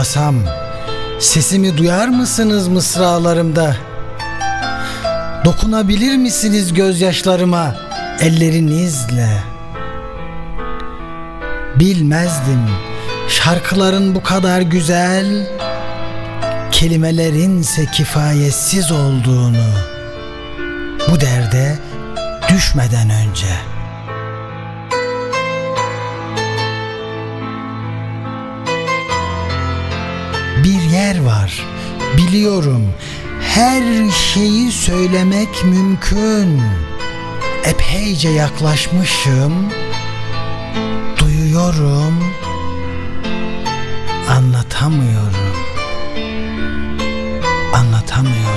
Ağlasam sesimi duyar mısınız mısralarımda? Dokunabilir misiniz gözyaşlarıma ellerinizle? Bilmezdim şarkıların bu kadar güzel, kelimelerinse kifayetsiz olduğunu. Bu derde düşmeden önce. Bir yer var, biliyorum. Her şeyi söylemek mümkün. Epeyce yaklaşmışım. Duyuyorum. Anlatamıyorum. Anlatamıyorum.